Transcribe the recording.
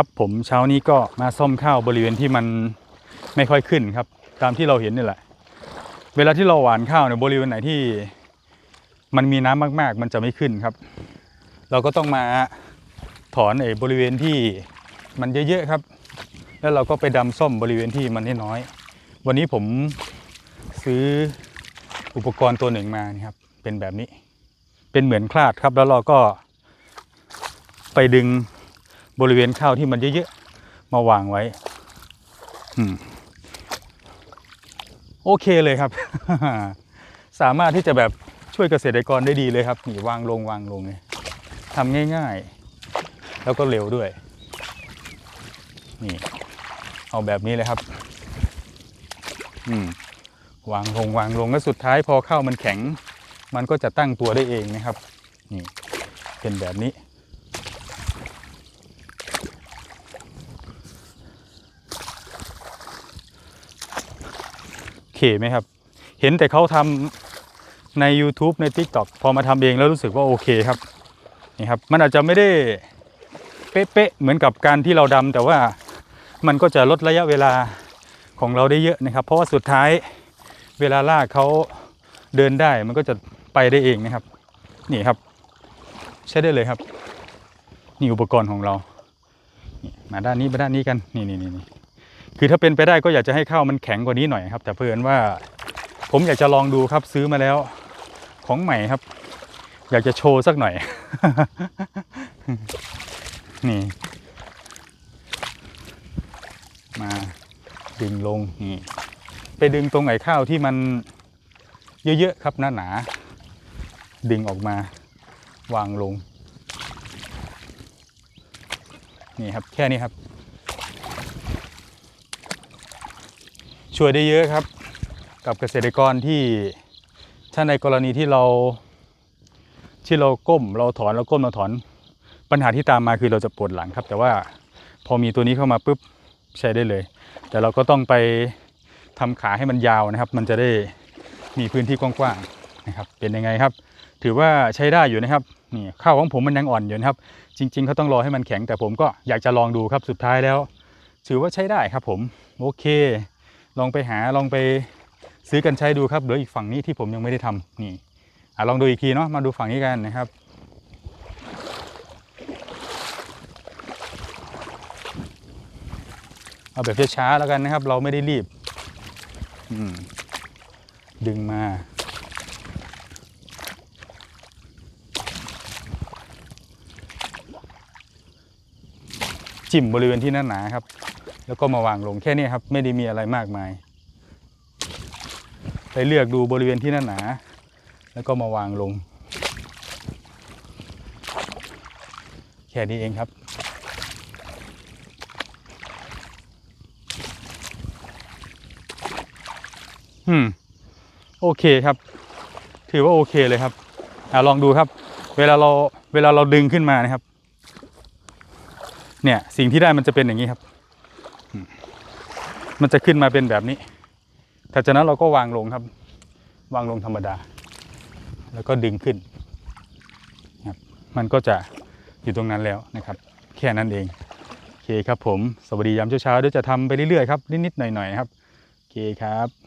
ครับผมเช้านี้ก็มาซ่อมข้าวบริเวณที่มันไม่ค่อยขึ้นครับ ตามที่เราเห็นนี่แหละ เวลาที่เราหว่านข้าวเนี่ยบริเวณไหนที่ มันมีน้ำมาก ๆ มันจะไม่ขึ้นครับ เราก็ต้องมาถอนไอ้บริเวณที่มันเยอะๆครับ แล้วเราก็ไปดำซ่อมบริเวณที่มันน้อยๆวันนี้ผมซื้ออุปกรณ์ตัวหนึ่งมานี่ครับ เป็นแบบนี้ เป็นเหมือนคลาดครับ แล้วเราก็ไปดึง บริเวณข้าวที่มันเยอะๆมาวางไว้อืมโอเคเลยครับ สามารถที่จะแบบช่วยเกษตรกรได้ดีเลยครับนี่วางลงวางลงเลยทำง่ายๆ แล้วก็เร็วด้วย นี่ เอาแบบนี้เลยครับ อืมวางลงวางลงแล้วสุดท้ายพอข้าวมันแข็ง มันก็จะตั้งตัวได้เองนะครับ นี่เป็นแบบนี้ เคไหมครับ เห็นแต่เขาทำใน YouTube ใน TikTok พอมาทำเองแล้วรู้สึกว่าโอเคครับนี่ครับ มันอาจจะไม่ได้เป๊ะๆเหมือนกับการที่เราดำแต่ว่ามันก็จะลดระยะเวลาของเราได้เยอะนะครับ เพราะว่าสุดท้ายเวลาลากเขาเดินได้มันก็จะไปได้เองนะครับ นี่ครับ ใช้ได้เลยครับ นี่อุปกรณ์ของเรา มาด้านนี้มาด้านนี้กัน นี่นี่นี่นี่ คือถ้าเป็นไปได้ก็อยากจะให้ข้าวมันแข็งกว่านี้หน่อยครับ แต่เพื่อนว่าผมอยากจะลองดูครับซื้อมาแล้วของใหม่ครับ อยากจะโชว์สักหน่อย นี่ มาดึงลงนี่ไปดึงตรงไหนข้าวที่มันเยอะๆครับหนาหนาดึงออกมาวางลง นี่ครับแค่นี้ครับ ช่วยได้เยอะครับ กับเกษตรกรที่ถ้าในกรณีที่เราที่เราก้มเราถอนเราก้มเราถอนปัญหาที่ตามมาคือเราจะปวดหลังครับ แต่ว่าพอมีตัวนี้เข้ามาปุ๊บใช้ได้เลย แต่เราก็ต้องไปทำขาให้มันยาวนะครับ มันจะได้มีพื้นที่กว้างๆนะครับ เป็นยังไงครับ ถือว่าใช้ได้อยู่นะครับนี่ข้าวของผมมันยังอ่อนอยู่นะครับ จริง ๆเขาต้องรอให้มันแข็งแต่ผมก็อยากจะลองดูครับสุดท้ายแล้ว ถือว่าใช้ได้ครับผมโอเค ลองไปหาลองไปซื้อกันใช้ดูครับเหลืออีกฝั่งนี้ที่ผมยังไม่ได้ทำนี่อะลองดูอีกทีเนาะมาดูฝั่งนี้กันนะครับเอาแบบช้าๆแล้วกันนะครับ เราไม่ได้รีบดึงมาจิ้มบริเวณที่หน้าหนาครับ แล้วก็มาวางลงแค่นี้ครับ ไม่ได้มีอะไรมากมาย ไปเลือกดูบริเวณที่หน้าหนา แล้วก็มาวางลง แค่นี้เองครับอืมโอเคครับ ถือว่าโอเคเลยครับอะลองดูครับ เวลาเราเวลาเราดึงขึ้นมานะครับ เนี่ยสิ่งที่ได้มันจะเป็นอย่างนี้ครับ มันจะขึ้นมาเป็นแบบนี้ถ้าจากนั้นเราก็วางลงครับ วางลงธรรมดา แล้วก็ดึงขึ้นครับมันก็จะอยู่ตรงนั้นแล้วนะครับ แค่นั้นเองโอเคครับผม สวัสดียามเช้าๆเดี๋ยวจะทำไปเรื่อยๆครับนิดๆหน่อยๆครับโอเคครับ